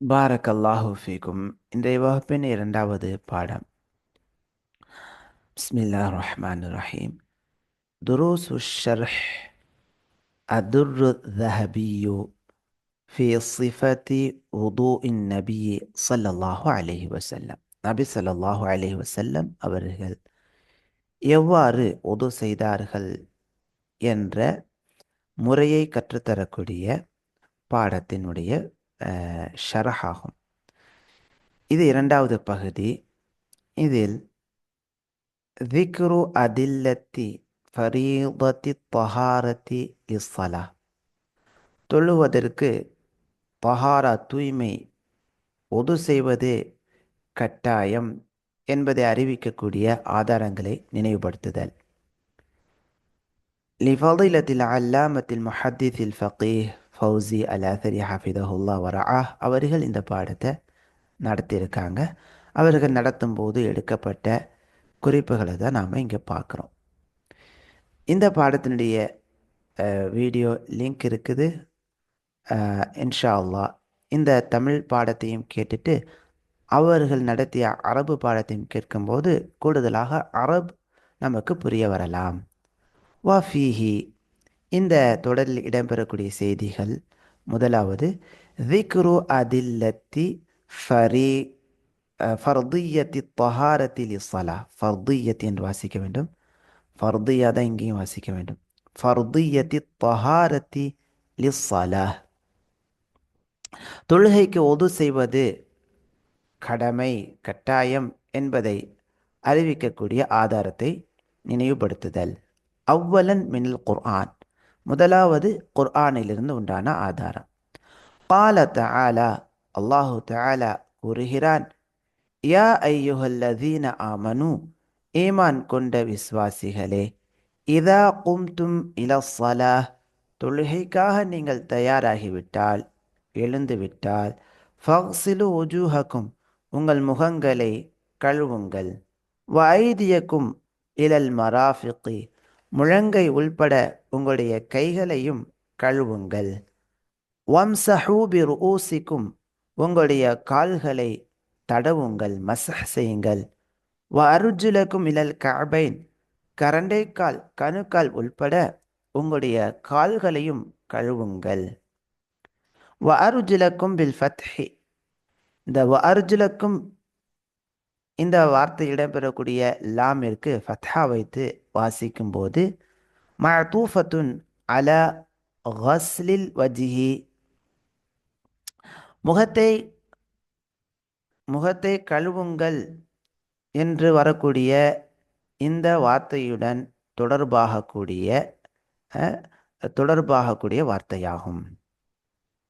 Barack அல்லாஹு ஃபீக்கும். இன்றைய வகுப்பின் இரண்டாவது பாடம். பிஸ்மில்லா ரஹ்மான் ரஹீம். துரூசு ஷர்ஹ். அதுர் தஹபியு ஃபி சிஃபதி உதூ இன் நபி சல்லல்லாஹு அலஹி வசல்லம் நபி சல்லல்லாஹு அலஹி வசல்லம் அவர்கள் எவ்வாறு உது செய்தார்கள் என்ற முறையை கற்றுத்தரக்கூடிய பாடத்தினுடைய ஷரஹாகும் இது இரண்டாவது பகுதி இதில் ذكر أدلة فريضة الطهارة للصلاة தொழுவதற்கு பஹாரா தூய்மை ஒது செய்வது கட்டாயம் என்பதை அறிவிக்கக்கூடிய ஆதாரங்களை நினைவுபடுத்துதல் لفضيلة العلامة المحدث الفقيه ஃபௌசி அலாசரி அசரி ஹஃபிதஹுல்லா வரஆ அவர்கள் இந்த பாடத்தை நடத்தியிருக்காங்க. அவர்கள் நடத்தும் போது எடுக்கப்பட்ட குறிப்புகளை தான் நாம் இங்கே பார்க்குறோம். இந்த பாடத்தினுடைய வீடியோ லிங்க் இருக்குது. இன்ஷா அல்லா இந்த தமிழ் பாடத்தையும் கேட்டுட்டு அவர்கள் நடத்திய அரபு பாடத்தையும் கேட்கும்போது கூடுதலாக அரப் நமக்கு புரிய வரலாம். வஃபீஹி இந்த தொடரில் இடம்பெறக்கூடிய செய்திகள் முதலாவது ذكر أدلة فري ஃபர்தியத்தி தொஹாரத்தி லிஸ்ஸலா ஃபர்தியத் என்று வாசிக்க வேண்டும் ஃபர்தியா தான் இங்கேயும் வாசிக்க வேண்டும் ஃபர்தியத்தி தொஹாரத்தி லிஸ்ஸலா தொழுகைக்கு ஒது செய்வது கடமை கட்டாயம் என்பதை அறிவிக்கக்கூடிய ஆதாரத்தை நினைவுபடுத்துதல் அவ்வலன் மினில் குர்ஆன் முதலாவது குர்ஆனிலிருந்து உண்டான ஆதாரம். கால தஆலா அல்லாஹு தஆலா கூறுகிறான் யா ஐயுஹல்லதீன ஆமனு ஈமான் கொண்ட விஸ்வாசிகளே இதா கும்தும் இலசலா தொழுகைக்காக நீங்கள் தயாராகிவிட்டால் எழுந்துவிட்டால் ஃபக்சிலு ஒஜூஹக்கும் உங்கள் முகங்களை கழுவுங்கள். வைதியக்கும் இலல் மராஃபிகி முழங்கை உள்பட உங்களுடைய கைகளையும் கழுவுங்கள். வம்சஹூபிர் ஊசிக்கும் உங்களுடைய கால்களை தடவுங்கள் மசஹ் செய்யுங்கள். வ அருஜுலக்கும் இலல் கபைன் கரண்டைக்கால் கணுக்கால் உள்பட உங்களுடைய கால்களையும் கழுவுங்கள். வ அருஜுலக்கும் பில் ஃபத்ஹி இந்த வ அருஜுலக்கும் இந்த வார்த்தை இடம்பெறக்கூடிய லாமிற்கு ஃபத்ஹா வைத்து வாசிக்கும் போது மஅதூஃபத்துன் அல கஸ்லில் வஜிஹி. முகத்தை முகத்தை கழுவுங்கள் என்று வரக்கூடிய இந்த வார்த்தையுடன் தொடர்பாகக்கூடிய தொடர்பாகக்கூடிய வார்த்தையாகும்.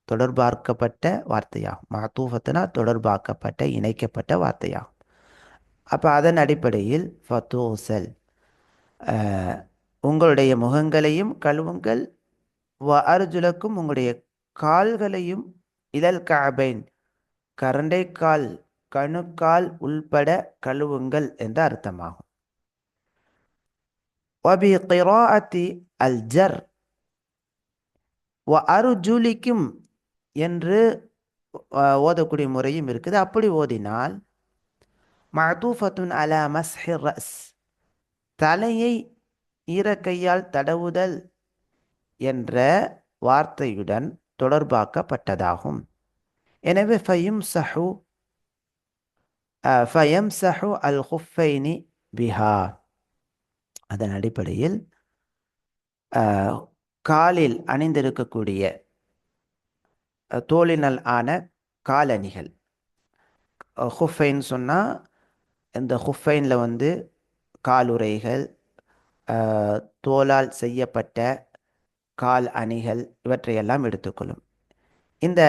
தொடர்பார்க்கப்பட்ட வார்த்தையாகும். மாத்தூஃபத்துனா தொடர்பாக்கப்பட்ட இணைக்கப்பட்ட வார்த்தையாகும். அப்போ அதன் அடிப்படையில் ஃபத்தூசல் உங்களுடைய முகங்களையும் கழுவுங்கள். வ அர்ஜுலக்கும் உங்களுடைய கால்களையும் இலல் கரண்டை கரண்டைக்கால் கணுக்கால் உள்பட கழுவுங்கள் என்று அர்த்தமாகும். வபி கிராஅத்தி அல் ஜர். வ அருஜுலிக்கும் என்று ஓதக்கூடிய முறையும் இருக்குது. அப்படி ஓதினால் மதூஃபத்துன் அலா மஸ்ஹி ரஸ் தலையை ஈரக்கையால் தடவுதல் என்ற வார்த்தையுடன் தொடர்பாக்கப்பட்டதாகும். எனவே ஃபயும் சஹு ஃபயம் சஹு அல் ஹுஃபைனி பிஹா. அதன் அடிப்படையில் காலில் அணிந்திருக்கக்கூடிய தோளினல் ஆன காலணிகள். ஹுஃபைன்னு சொன்னால் இந்த ஹுஃபைனில் வந்து காலுறைகள் தோலால் செய்யப்பட்ட கால் அணிகள் இவற்றையெல்லாம் எடுத்துக்கொள்ளும். இந்த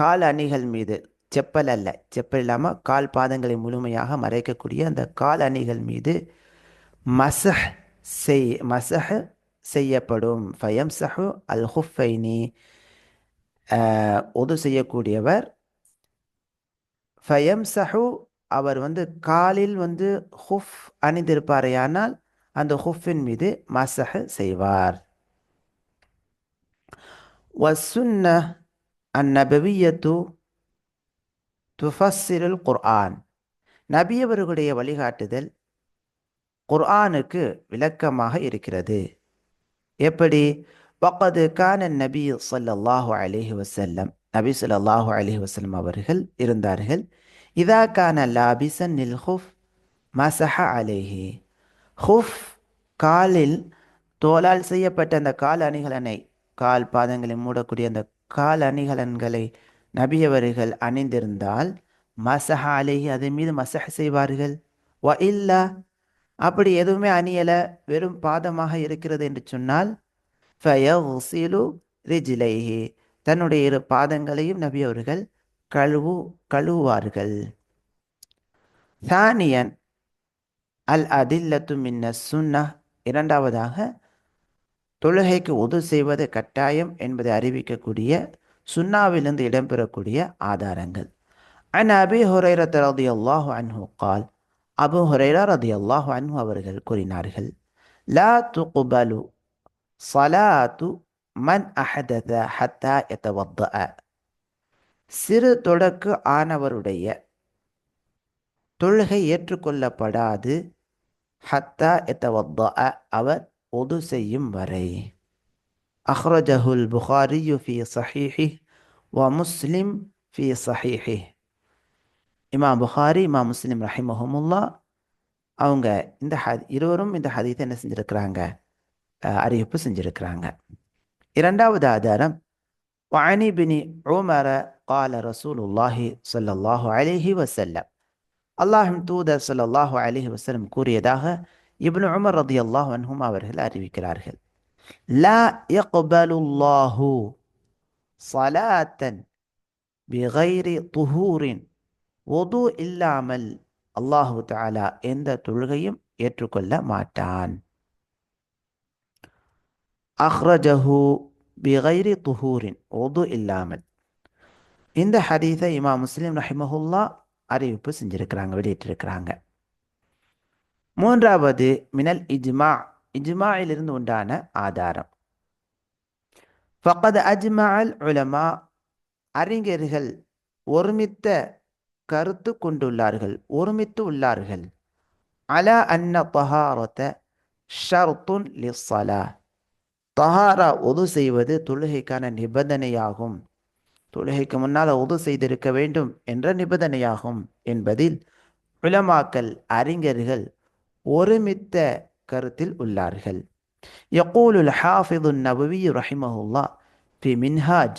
கால் அணிகள் மீது செப்பல் அல்ல செப்பல் இல்லாமல் கால் பாதங்களை முழுமையாக மறைக்கக்கூடிய அந்த கால் அணிகள் மீது மசஹ் செய் மசஹ் செய்யப்படும். ஃபயம்சஹு அல் ஹுஃபைனி ஒது செய்யக்கூடியவர் ஃபயம்சஹு அவர் வந்து காலில் வந்து ஹுஃப் அணிந்திருப்பாரையானால் அந்த ஹுஃபின் மீது மசஹ் செய்வார். வசுன்ன அந்நபவியத்து துஃபஸ்ஸிருல் குர்ஆன். நபியவர்களுடைய வழிகாட்டுதல் குர்ஆனுக்கு விளக்கமாக இருக்கிறது. எப்படி? வக்கது கான நபி ஸல்லல்லாஹு அலிஹி வசல்லம் நபி ஸல்லல்லாஹு அலிஹி வசல்லம் அவர்கள் இருந்தார்கள். இதா கான லாபிசன் நில் ஹுஃப் மசஹ அலேஹி ஹுஃப் காலில் தோலால் செய்யப்பட்ட அந்த கால் அணிகலனை கால் பாதங்களை மூடக்கூடிய அந்த கால் அணிகலன்களை நபியவர்கள் அணிந்திருந்தால் மசஹ அலேஹி அதன் மீது மசஹ செய்வார்கள். வ இல்லா அப்படி எதுவுமே அணியலை வெறும் பாதமாக இருக்கிறது என்று சொன்னால் ஃபயகுசிலு ரிஜிலைஹி தன்னுடைய இரு பாதங்களையும் நபி அவர்கள் கழுவு கழுவுவார்கள். சானியன் அல் அதில்லத்து மின்ன சுன்னா இரண்டாவதாக தொழுகைக்கு உது செய்வது கட்டாயம் என்பதை அறிவிக்கக்கூடிய சுன்னாவிலிருந்து இடம்பெறக்கூடிய ஆதாரங்கள். அன் அபி ஹுரைரத் ரதியல்லாஹு அன்ஹு கால் அபு ஹுரைரா ரதியல்லாஹு அன்ஹு அவர்கள் கூறினார்கள் லா துகுபலு சலாத்து மன் அஹதத ஹத்தா எத்தவத்த சிறு தொடக்கு ஆனவருடைய தொழுகை ஏற்றுக்கொள்ளப்படாது. ஹத்தா எத்தவத்த அவர் ஒது செய்யும் வரை. அஹ்ரஜஹுல் புகாரியு ஃபி சஹீஹி வ முஸ்லிம் ஃபி சஹீஹி. இமாம் புகாரி இமாம் முஸ்லிம் ரஹிமஹமுல்லா அவங்க இந்த ஹ இருவரும் இந்த ஹதீத்தை என்ன செஞ்சுருக்கிறாங்க? அறிவிப்பு செஞ்சிருக்கிறாங்க. இரண்டாவது ஆதாரம் وعن بن عمر قال رسول الله صلى الله عليه وسلم அல்லாஹின் தூதர் ஸல்லல்லாஹு அலைஹி வஸல்லம் கூறியதாக இப்னு உமர் ரதியல்லாஹு அன்ஹும் அவர்கள் அறிவிக்கிறார்கள் லா யக்பலுல்லாஹு ஸலாத்தன் பிகைரி துஹூரின் ஒது இல்லாமல் அல்லாஹு தஆலா எந்த தொழுகையும் ஏற்றுக்கொள்ள மாட்டான் அஹ்ரஜஹு பிகைரி துஹூரின் ஒது இல்லாமல் இந்த ஹதீஸை இமா முஸ்லீம் ரஹிமஹுல்லா அறிவிப்பு செஞ்சிருக்கிறாங்க வெளியிட்டிருக்கிறாங்க. மூன்றாவது மினல் இஜ்மா இஜ்மாயிலிருந்து உண்டான ஆதாரம். ஃபகத் அஜ்மால் உலமா அறிஞர்கள் ஒருமித்த கருத்து கொண்டுள்ளார்கள் ஒருமித்து உள்ளார்கள். அலா அன்ன தஹாரத ஷர்துன் லிஸ்ஸலா தஹாரா ஒது செய்வது தொழுகைக்கான நிபந்தனையாகும் தொழுகைக்கு முன்னால் உது செய்திருக்க வேண்டும் என்ற நிபந்தனையாகும் என்பதில் உலமாக்கல் அறிஞர்கள் ஒருமித்த கருத்தில் உள்ளார்கள் يقول الحافظ النووي رحمه الله في منهاج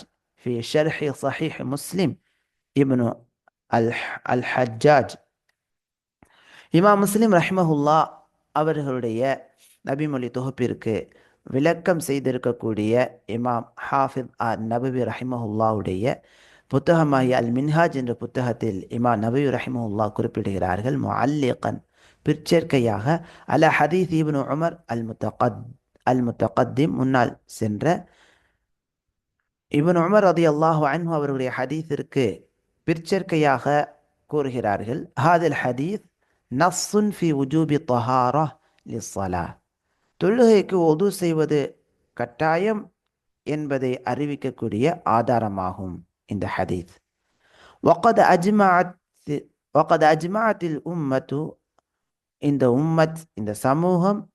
في شرح صحيح مسلم ابن الح- الحجاج இமாம் முஸ்லிம் ரஹ்மஹுல்லா அவர்களுடைய நபிமொழி தொகுப்பிற்கு விளக்கம் செய்திருக்கக்கூடிய இமாம் ஹாஃபித் அ நபவி ரஹிமஹுல்லாவுடைய புத்தகமாகிய அல் மின்ஹாஜ் என்ற புத்தகத்தில் இமாம் நபவி ரஹிமஹுல்லா குறிப்பிடுகிறார்கள் முஅல்லிகன் பிற்சேர்க்கையாக அல ஹதீஸ் இப்னு உமர் அல் முத்தகத் அல் முத்தகத்திம் முன்னால் சென்ற இப்னு உமர் ரதி அல்லாஹு அன்ஹு அவர்களுடைய ஹதீஸிற்கு பிற்சேர்க்கையாக கூறுகிறார்கள் ஹாதில் ஹதீஸ் நஸ்ஸுன் ஃபி உஜூபி தஹாரா லிஸ்ஸலா தொழுகைக்கு ஒது செய்வது கட்டாயம் என்பதை அறிவிக்கக்கூடிய ஆதாரமாகும் இந்த ஹதீஸ். ஒகத் அஜ்மாத் ஒகத் அஜ்மாத்தில் உம்மத்து இந்த உம்மத் இந்த சமூகம்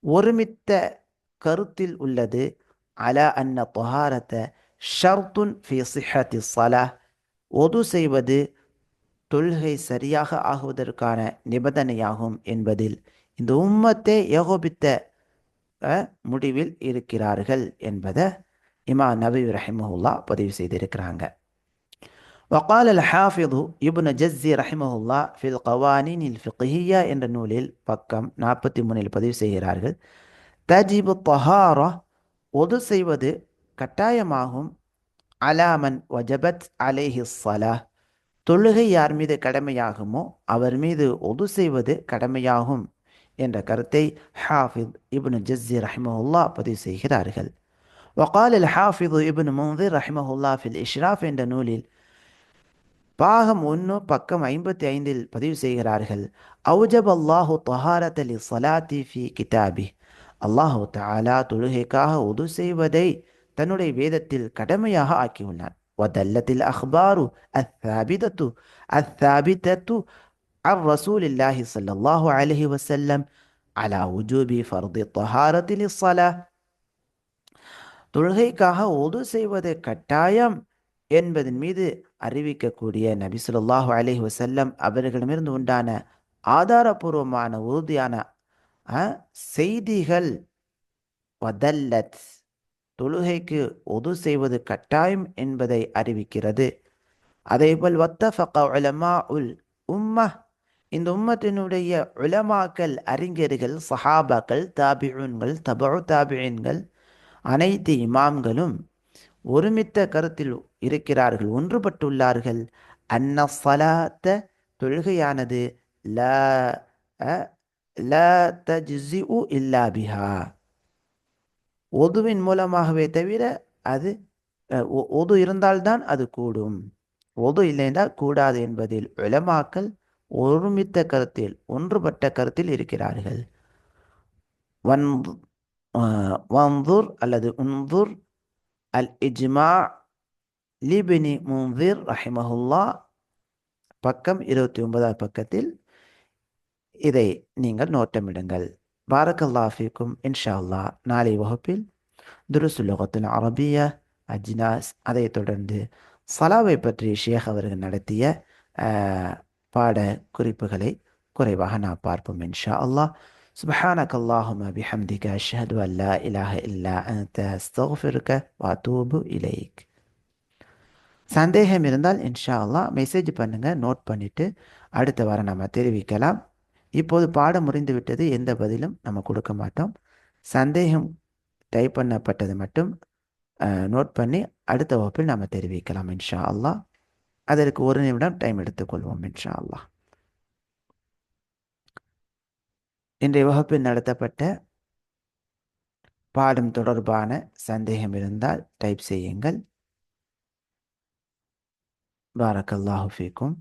ஒருமித்த கருத்தில் உள்ளது. அல அன்ன தொஹாரத்தை ஷர்துன் ஃபி சிஹத்தி சலா ஒது செய்வது தொழுகை சரியாக ஆகுவதற்கான நிபந்தனையாகும் என்பதில். இந்த உம்மத்தை ஏகோபித்த முடிவில் இருக்கிறார்கள் என்பதை இமா நபி ரஹிமஹுல்லா பதிவு செய்திருக்கிறாங்க وقال الحافظ ابن جزي رحمه الله في القوانين الفقهية என்ற நூலில் பக்கம் நாற்பத்தி மூணில் பதிவு செய்கிறார்கள் தஜிபு தஹாரா ஒது செய்வது கட்டாயமாகும் அலாமன் வஜபத் அலேஹி ஸலா தொழுகை யார் மீது கடமையாகுமோ அவர் மீது ஒது செய்வது கடமையாகும் என்ற கருத்தை ஹாஃபித் இப்னு ஜஸ்ஸி ரஹிமஹுல்லா பதிவு செய்கிறார்கள் وقال الحافظ ابن منذر رحمه الله في الإشراف என்ற நூலில் பாகம் ஒன்று பக்கம் ஐம்பத்தி ஐந்தில் பதிவு செய்கிறார்கள் அவுஜப் அல்லாஹு தஹாரத் அலி சலாத்தி ஃபி கிதாபி அல்லாஹு தஆலா தொழுகைக்காக உது செய்வதை தன்னுடைய வேதத்தில் கடமையாக ஆக்கியுள்ளான் ودلت الأخبار الثابتة الثابتة அர் ரசூல் இல்லாஹி சல்லாஹூ அலஹி வசல்லம் அலா உஜூபி ஃபர்தி தொஹாரத்தில் இஸ்ஸலா தொழுகைக்காக ஒது செய்வது கட்டாயம் என்பதன் மீது அறிவிக்கக்கூடிய நபி சொல்லாஹு அலஹி வசல்லம் அவர்களிடமிருந்து உண்டான ஆதாரபூர்வமான உறுதியான செய்திகள் வதல்லத். தொழுகைக்கு ஒது செய்வது கட்டாயம் என்பதை அறிவிக்கிறது. அதேபோல் வத்தஃபக உலமா உல் உம்மா இந்த உம்மத்தினுடைய உலமாக்கள் அறிஞர்கள் சஹாபாக்கள் தாபியூன்கள் தபு தாபியன்கள் அனைத்து இமாம்களும் ஒருமித்த கருத்தில் இருக்கிறார்கள் ஒன்றுபட்டுள்ளார்கள். அன்ன சலாத்த தொழுகையானது ல அ- ல உ இல்லா பிஹா. ஒதுவின் மூலமாகவே தவிர அது ஒது இருந்தால்தான் அது கூடும். ஒது இல்லைன்னா கூடாது என்பதில் உலமாக்கள் ஒருமித்த கருத்தில் ஒன்றுபட்ட கருத்தில் இருக்கிறார்கள். வன் ஆஹ், அல்லது உன்துர் அல் இஜ்மா லிபினி முன்திர் ரஹிமஹுல்லா. பக்கம் இருபத்தி ஒன்பதாவது பக்கத்தில் இதை நீங்கள் நோட்டமிடுங்கள். பாரக்கல்லா ஃபீக்கும் இன்ஷா நாளை வகுப்பில் துருசுலோகத்தில் அரபிய அஜ்னாஸ் அதைத் தொடர்ந்து சலாவை பற்றி ஷேக் அவர்கள் நடத்திய பாட குறிப்புகளை குறைவாக நாம் பார்ப்போம் இன்ஷா அல்லாஹ் سبحانك اللهم بحمدك أشهد أن لا إله إلا أنت أستغفرك وأتوب إليك சந்தேகம் இருந்தால் இன்ஷா அல்லாஹ் மெசேஜ் பண்ணுங்க நோட் பண்ணிட்டு அடுத்த வாரம் நம்ம தெரிவிக்கலாம் இப்போது பாடம் முடிந்து விட்டது எந்த பதிலும் நம்ம கொடுக்க மாட்டோம் சந்தேகம் டைப் பண்ணப்பட்டது மட்டும் நோட் பண்ணி அடுத்த வகுப்பில் நாம் தெரிவிக்கலாம் இன்ஷா அல்லாஹ் அதற்கு ஒரு நிமிடம் டைம் எடுத்துக்கொள்வோம் இன்ஷா அல்லாஹ் இன்றைய வகுப்பில் நடத்தப்பட்ட பாடம் தொடர்பான சந்தேகம் இருந்தால் டைப் செய்யுங்கள். பாரக்கல்லாஹு ஃபீக்கும்.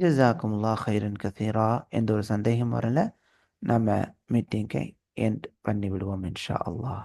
ஜசாக்குமுல்லா ஹைரன் கசீரா. எந்த ஒரு சந்தேகம் வரல. நம்ம மீட்டிங்கை எண்ட் பண்ணி விடுவோம் இன்ஷா அல்லாஹ்.